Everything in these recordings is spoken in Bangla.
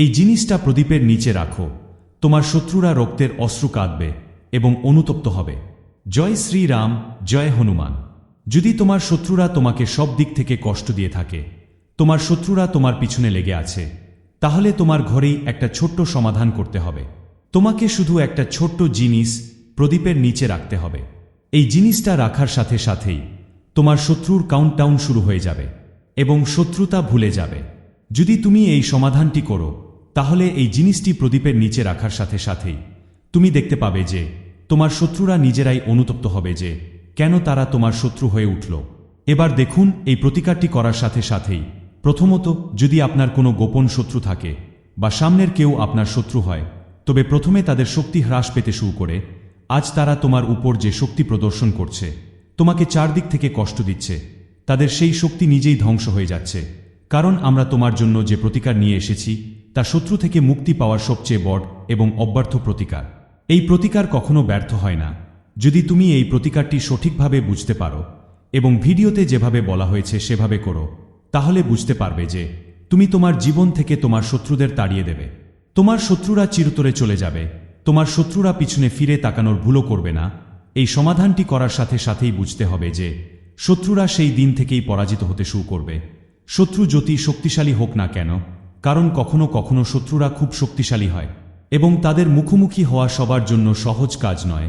এই জিনিসটা প্রদীপের নিচে রাখো। তোমার শত্রুরা রক্তের অশ্রু কাঁদবে এবং অনুতপ্ত হবে। জয় শ্রীরাম, জয় হনুমান। যদি তোমার শত্রুরা তোমাকে সব দিক থেকে কষ্ট দিয়ে থাকে, তোমার শত্রুরা তোমার পিছনে লেগে আছে, তাহলে তোমার ঘরেই একটা ছোট্ট সমাধান করতে হবে। তোমাকে শুধু একটা ছোট্ট জিনিস প্রদীপের নিচে রাখতে হবে। এই জিনিসটা রাখার সাথে সাথেই তোমার শত্রুর কাউন্টডাউন শুরু হয়ে যাবে এবং শত্রুতা ভুলে যাবে। যদি তুমি এই সমাধানটি করো তাহলে এই জিনিসটি প্রদীপের নিচে রাখার সাথে সাথেই। তুমি দেখতে পাবে যে, তোমার শত্রুরা নিজেরাই অনুতপ্ত হবে যে, কেন তারা তোমার শত্রু হয়ে উঠল। এবার দেখুন এই প্রতিকারটি করার সাথে সাথেই। প্রথমত, যদি আপনার কোনো গোপন শত্রু থাকে, বা সামনের কেউ আপনার শত্রু হয়, তবে প্রথমে তাদের শক্তি হ্রাস পেতে শুরু করে। আজ তারা তোমার উপর যে শক্তি প্রদর্শন করছে, তোমাকে চারদিক থেকে কষ্ট দিচ্ছে, তাদের সেই শক্তি নিজেই ধ্বংস হয়ে যাচ্ছে। কারণ আমরা তোমার জন্য যে প্রতিকার নিয়ে এসেছি তা শত্রু থেকে মুক্তি পাওয়ার সবচেয়ে বড় এবং অব্যর্থ প্রতিকার। এই প্রতিকার কখনো ব্যর্থ হয় না। যদি তুমি এই প্রতিকারটি সঠিকভাবে বুঝতে পারো এবং ভিডিওতে যেভাবে বলা হয়েছে সেভাবে করো, তাহলে বুঝতে পারবে যে তুমি তোমার জীবন থেকে তোমার শত্রুদের তাড়িয়ে দেবে। তোমার শত্রুরা চিরতরে চলে যাবে। তোমার শত্রুরা পিছনে ফিরে তাকানোর ভুলও করবে না। এই সমাধানটি করার সাথে সাথেই বুঝতে হবে যে শত্রুরা সেই দিন থেকেই পরাজিত হতে শুরু করবে। শত্রু যতই শক্তিশালী হোক না কেন কারণ কখনো কখনো শত্রুরা খুব শক্তিশালী হয়, এবং তাদের মুখোমুখি হওয়া সবার জন্য সহজ কাজ নয়,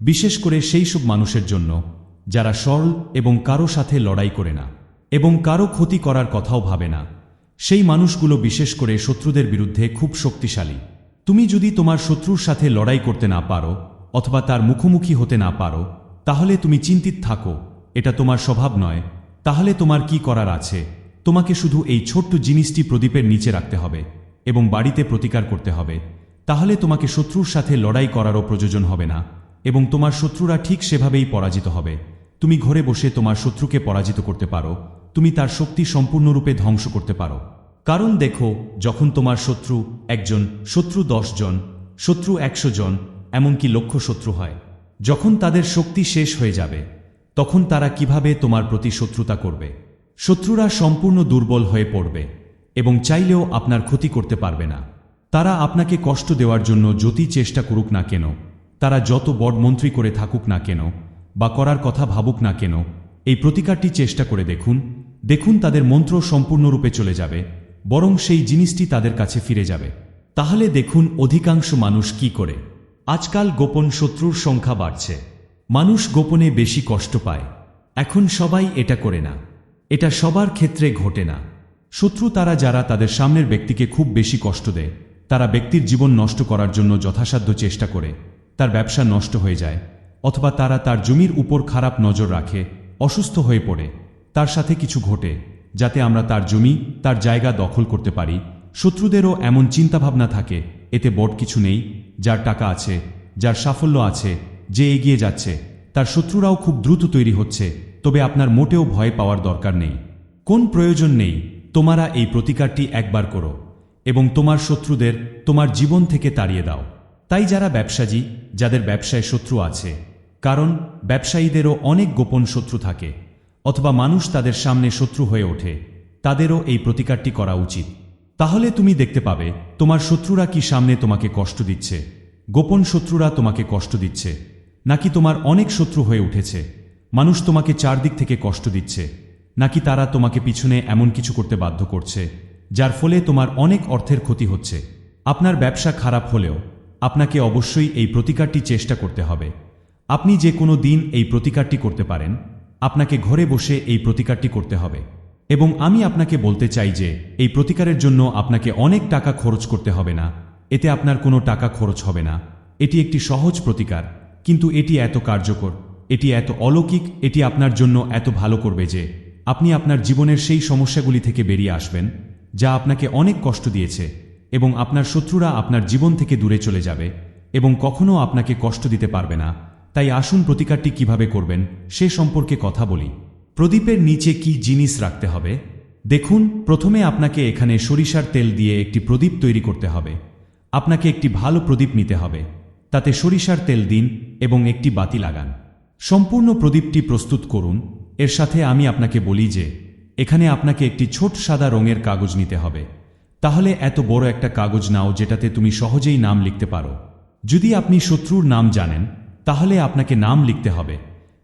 বিশেষ করে সেই সব মানুষের জন্য, যারা সরল এবং কারও সাথে লড়াই করে না, এবং কারও ক্ষতি করার কথাও ভাবে না। সেই মানুষগুলো বিশেষ করে শত্রুদের বিরুদ্ধে খুব শক্তিশালী। তুমি যদি তোমার শত্রুর সাথে লড়াই করতে না পারো, অথবা তার মুখোমুখি হতে না পারো, তাহলে তুমি চিন্তিত থাকো, এটা তোমার স্বভাব নয়, তাহলে তোমার কি করার আছে? তোমাকে শুধু এই ছোট্ট জিনিসটি প্রদীপের নিচে রাখতে হবে এবং বাড়িতে প্রতিকার করতে হবে, তাহলে তোমাকে শত্রুর সাথে লড়াই করারও প্রয়োজন হবে না এবং তোমার শত্রুরা ঠিক সেভাবেই পরাজিত হবে। তুমি ঘরে বসে তোমার শত্রুকে পরাজিত করতে পারো, তুমি তার শক্তি সম্পূর্ণরূপে ধ্বংস করতে পারো। কারণ দেখো, যখন তোমার শত্রু একজন শত্রু জন, শত্রু একশো জন, এমনকি লক্ষ শত্রু হয়, যখন তাদের শক্তি শেষ হয়ে যাবে, তখন তারা কীভাবে তোমার প্রতি শত্রুতা করবে? শত্রুরা সম্পূর্ণ দুর্বল হয়ে পড়বে এবং চাইলেও আপনার ক্ষতি করতে পারবে না। তারা আপনাকে কষ্ট দেওয়ার জন্য যতই চেষ্টা করুক না কেন, তারা যত বড় মন্ত্রী করে থাকুক না কেন বা করার কথা ভাবুক না কেন, এই প্রতিকারটি চেষ্টা করে দেখুন দেখুন তাদের মন্ত্র সম্পূর্ণরূপে চলে যাবে, বরং সেই জিনিসটি তাদের কাছে ফিরে যাবে। তাহলে দেখুন অধিকাংশ মানুষ কি করে। আজকাল গোপন শত্রুর সংখ্যা বাড়ছে। মানুষ গোপনে বেশি কষ্ট পায়। এখন সবাই এটা করে না। এটা সবার ক্ষেত্রে ঘটে না। শত্রু তারা যারা তাদের সামনের ব্যক্তিকে খুব বেশি কষ্ট দেয়, তারা ব্যক্তির জীবন নষ্ট করার জন্য যথাসাধ্য চেষ্টা করে, তার ব্যবসা নষ্ট হয়ে যায়, অথবা তারা তার জমির উপর খারাপ নজর রাখে, অসুস্থ হয়ে পড়ে। তার সাথে কিছু ঘটে, যাতে আমরা তার জমি, তার জায়গা দখল করতে পারি। শত্রুদেরও এমন চিন্তাভাবনা থাকে, এতে বড় কিছু নেই, যার টাকা আছে, যার সাফল্য আছে, যে এগিয়ে যাচ্ছে, তার শত্রুরাও খুব দ্রুত তৈরি হচ্ছে তবে আপনার মোটেও ভয় পাওয়ার দরকার নেই। কোন প্রয়োজন নেই, তোমারা এই প্রতিকারটি একবার করো এবং তোমার শত্রুদের তোমার জীবন থেকে তাড়িয়ে দাও। তাই যারা ব্যবসাজী যাদের ব্যবসায় শত্রু আছে, কারণ ব্যবসায়ীদেরও অনেক গোপন শত্রু থাকে, অথবা মানুষ তাদের সামনে শত্রু হয়ে ওঠে, তাদেরও এই প্রতিকারটি করা উচিত। তাহলে তুমি দেখতে পাবে, তোমার শত্রুরা কি সামনে তোমাকে কষ্ট দিচ্ছে, গোপন শত্রুরা তোমাকে কষ্ট দিচ্ছে, নাকি তোমার অনেক শত্রু হয়ে উঠেছে। মানুষ তোমাকে চারদিক থেকে কষ্ট দিচ্ছে, নাকি তারা তোমাকে পিছনে এমন কিছু করতে বাধ্য করছে, যার ফলে তোমার অনেক অর্থের ক্ষতি হচ্ছে। আপনার ব্যবসা খারাপ হলেও আপনাকে অবশ্যই এই প্রতিকারটি চেষ্টা করতে হবে। আপনি যে কোনো দিন এই প্রতিকারটি করতে পারেন, আপনাকে ঘরে বসে এই প্রতিকারটি করতে হবে। এবং আমি আপনাকে বলতে চাই যে, এই প্রতিকারের জন্য আপনাকে অনেক টাকা খরচ করতে হবে না, এতে আপনার কোনো টাকা খরচ হবে না। এটি একটি সহজ প্রতিকার, কিন্তু এটি এত কার্যকর। এটি এত অলৌকিক, এটি আপনার জন্য এত ভালো করবে যে, আপনি আপনার জীবনের সেই সমস্যাগুলি থেকে বেরিয়ে আসবেন, যা আপনাকে অনেক কষ্ট দিয়েছে এবং আপনার শত্রুরা আপনার জীবন থেকে দূরে চলে যাবে এবং কখনও আপনাকে কষ্ট দিতে পারবে না। তাই আসুন প্রতিকারটি কীভাবে করবেন সে সম্পর্কে কথা বলি। প্রদীপের নিচে কি জিনিস রাখতে হবে? দেখুন, প্রথমে আপনাকে এখানে সরিষার তেল দিয়ে একটি প্রদীপ তৈরি করতে হবে। আপনাকে একটি ভালো প্রদীপ নিতে হবে। তাতে সরিষার তেল দিন এবং একটি বাতি লাগান। সম্পূর্ণ প্রদীপটি প্রস্তুত করুন। এর সাথে আমি আপনাকে বলি যে, এখানে আপনাকে একটি ছোট সাদা রঙের কাগজ নিতে হবে। তাহলে এত বড় একটা কাগজ নাও যেটাতে তুমি সহজেই নাম লিখতে পারো। যদি আপনি শত্রুর নাম জানেন, তাহলে আপনাকে নাম লিখতে হবে।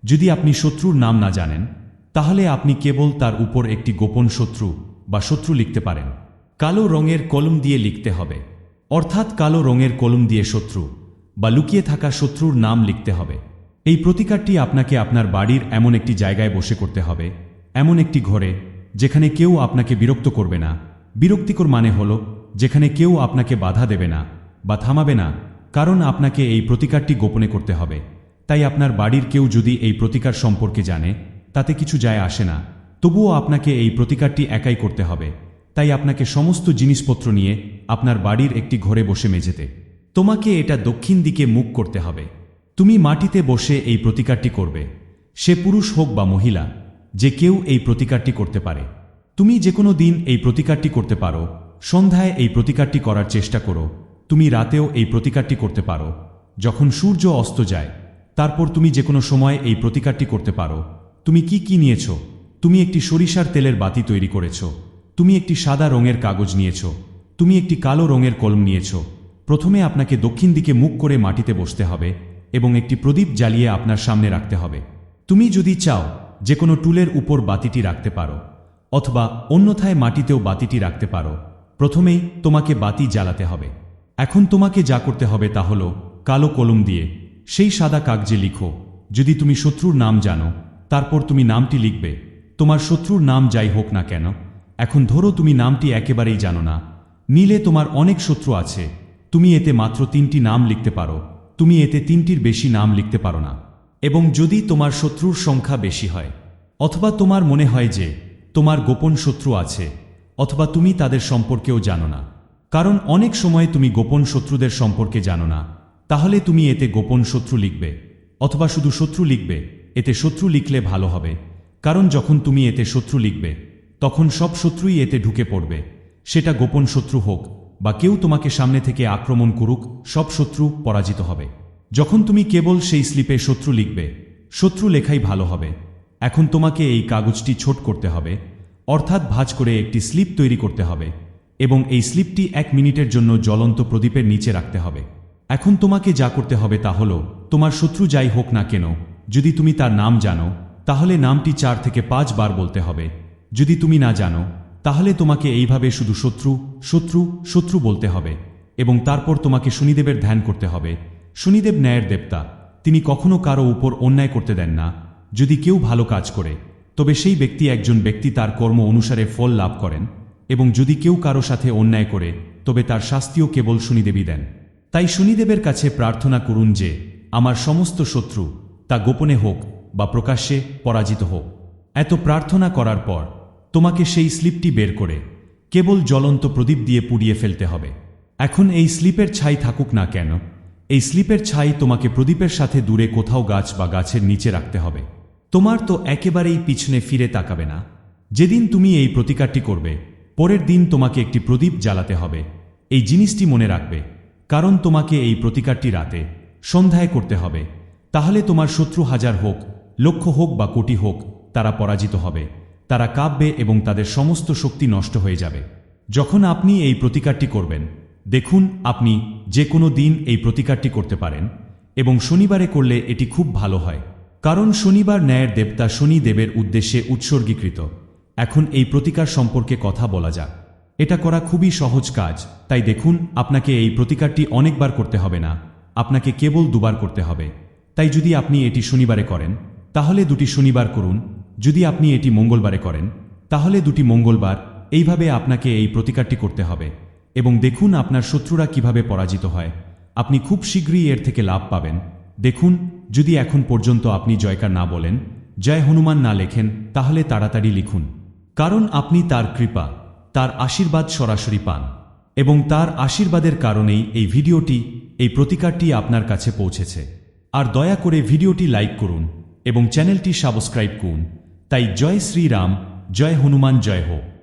যদি আপনি শত্রুর নাম না জানেন, তাহলে আপনি কেবল তার উপর একটি গোপন শত্রু বা শত্রু লিখতে পারেন। কালো রঙের কলম দিয়ে লিখতে হবে। অর্থাৎ কালো রঙের কলম দিয়ে শত্রু বা লুকিয়ে থাকা শত্রুর নাম লিখতে হবে। এই প্রতিকারটি আপনাকে আপনার বাড়ির এমন একটি জায়গায় বসে করতে হবে, এমন একটি ঘরে, যেখানে কেউ আপনাকে বিরক্ত করবে না। বিরক্তিকর মানে হল, যেখানে কেউ আপনাকে বাধা দেবে না বা থামাবে না, কারণ আপনাকে এই প্রতিকারটি গোপনে করতে হবে। তাই আপনার বাড়ির কেউ যদি এই প্রতিকার সম্পর্কে জানে, তাতে কিছু যায় আসে না। তবুও আপনাকে এই প্রতিকারটি একাই করতে হবে। তাই আপনাকে সমস্ত জিনিসপত্র নিয়ে আপনার বাড়ির একটি ঘরে বসে মেঝেতে। তোমাকে এটা দক্ষিণ দিকে মুখ করতে হবে। তুমি মাটিতে বসে এই প্রতিকারটি করবে। সে পুরুষ হোক বা মহিলা, যে কেউ এই প্রতিকারটি করতে পারে। তুমি যে কোনো দিন এই প্রতিকারটি করতে পারো। সন্ধ্যায় এই প্রতিকারটি করার চেষ্টা করো। তুমি রাতেও এই প্রতিকারটি করতে পারো। যখন সূর্য অস্ত যায়, তারপর তুমি যে কোনো সময় এই প্রতিকারটি করতে পারো। তুমি কি কি নিয়েছ? তুমি একটি সরিষার তেলের বাতি তৈরি করেছ। তুমি একটি সাদা রঙের কাগজ নিয়েছ। তুমি একটি কালো রঙের কলম নিয়েছ। প্রথমে আপনাকে দক্ষিণ দিকে মুখ করে মাটিতে বসতে হবে। এবং একটি প্রদীপ জ্বালিয়ে আপনার সামনে রাখতে হবে। তুমি যদি চাও যে কোনো টুলের উপর বাতিটি রাখতে পারো, অথবা অন্যথায় মাটিতেও বাতিটি রাখতে পারো, প্রথমেই তোমাকে বাতি জ্বালাতে হবে। এখন তোমাকে যা করতে হবে তা হল কালো কলম দিয়ে সেই সাদা কাগজে লিখো, যদি তুমি শত্রুর নাম জানো, তারপর তুমি নামটি লিখবে, তোমার শত্রুর নাম যাই হোক না কেন, এখন ধরো তুমি নামটি একেবারেই জানো না নীলে তোমার অনেক শত্রু আছে, তুমি এতে মাত্র তিনটি নাম লিখতে পারো তুমি এতে তিনটির বেশি নাম লিখতে পারো না। এবং যদি তোমার শত্রুর সংখ্যা বেশি হয়, অথবা তোমার মনে হয় যে তোমার গোপন শত্রু আছে, অথবা তুমি তাদের সম্পর্কেও জানো না। কারণ অনেক সময় তুমি গোপন শত্রুদের সম্পর্কে জানো না। তাহলে তুমি এতে গোপন শত্রু লিখবে, অথবা শুধু শত্রু লিখবে, এতে শত্রু লিখলে ভালো হবে। কারণ যখন তুমি এতে শত্রু লিখবে, তখন সব শত্রুই এতে ঢুকে পড়বে। সেটা গোপন শত্রু হোক বা কেউ তোমাকে সামনে থেকে আক্রমণ করুক, সব শত্রু পরাজিত হবে। যখন তুমি কেবল সেই স্লিপে শত্রু লিখবে, শত্রু লেখাই ভালো হবে। এখন তোমাকে এই কাগজটি ছোট করতে হবে, অর্থাৎ ভাঁজ করে একটি স্লিপ তৈরি করতে হবে এবং এই স্লিপটি এক মিনিটের জন্য জ্বলন্ত প্রদীপের নিচে রাখতে হবে। এখন তোমাকে যা করতে হবে তা হল, তোমার শত্রু যাই হোক না কেন, যদি তুমি তার নাম জানো, তাহলে নামটি চার থেকে পাঁচ বার বলতে হবে। যদি তুমি না জানো তাহলে তোমাকে এইভাবে শুধু শত্রু শত্রু শত্রু বলতে হবে এবং তারপর তোমাকে শনিদেবের ধ্যান করতে হবে। শনিদেব ন্যায়ের দেবতা। তিনি কখনো কারও উপর অন্যায় করতে দেন না। যদি কেউ ভালো কাজ করে, তবে সেই ব্যক্তি একজন ব্যক্তি তার কর্ম অনুসারে ফল লাভ করেন এবং যদি কেউ কারও সাথে অন্যায় করে, তবে তার শাস্তিও কেবল শনিদেবী দেন। তাই শনিদেবের কাছে প্রার্থনা করুন যে, আমার সমস্ত শত্রু তা গোপনে হোক বা প্রকাশ্যে পরাজিত হোক। এত প্রার্থনা করার পর তোমাকে সেই স্লিপটি বের করে, কেবল জ্বলন্ত প্রদীপ দিয়ে পুড়িয়ে ফেলতে হবে। এখন এই স্লিপের ছাই থাকুক না কেন, এই স্লিপের ছাই তোমাকে প্রদীপের সাথে দূরে কোথাও গাছ বা গাছের নিচে রাখতে হবে। তোমার তো একেবারেই পিছনে ফিরে তাকাবে না। যেদিন তুমি এই প্রতিকারটি করবে, পরের দিন তোমাকে একটি প্রদীপ জ্বালাতে হবে। এই জিনিসটি মনে রাখবে, কারণ তোমাকে এই প্রতিকারটি রাতে, সন্ধ্যায় করতে হবে। তাহলে তোমার শত্রু হাজার হোক, লক্ষ হোক বা কোটি হোক, তারা পরাজিত হবে। তারা কাঁপবে এবং তাদের সমস্ত শক্তি নষ্ট হয়ে যাবে। যখন আপনি এই প্রতিকারটি করবেন, দেখুন আপনি যে কোনো দিন এই প্রতিকারটি করতে পারেন এবং শনিবারে করলে এটি খুব ভালো হয়। কারণ শনিবার ন্যায়ের দেবতা শনি দেবের উদ্দেশ্যে উৎসর্গীকৃত। এখন এই প্রতিকার সম্পর্কে কথা বলা যাক। এটা করা খুবই সহজ কাজ, তাই দেখুন আপনাকে এই প্রতিকারটি অনেকবার করতে হবে না, আপনাকে কেবল দুবার করতে হবে। তাই যদি আপনি এটি শনিবারে করেন, তাহলে দুটি শনিবার করুন যদি আপনি এটি মঙ্গলবারে করেন, তাহলে দুটি মঙ্গলবার এইভাবে আপনাকে এই প্রতিকারটি করতে হবে এবং দেখুন আপনার শত্রুরা কীভাবে পরাজিত হয়। আপনি খুব শীঘ্রই এর থেকে লাভ পাবেন। দেখুন, যদি এখন পর্যন্ত আপনি জয়কার না বলেন, জয় হনুমান না লেখেন, তাহলে তাড়াতাড়ি লিখুন। কারণ আপনি তার কৃপা, তার আশীর্বাদ সরাসরি পান এবং তার আশীর্বাদের কারণেই এই ভিডিওটি, এই প্রতিকারটি আপনার কাছে পৌঁছেছে। আর দয়া করে ভিডিওটি লাইক করুন এবং চ্যানেলটি সাবস্ক্রাইব করুন। তাই জয় শ্রীরাম জয় হনুমান জয় হোক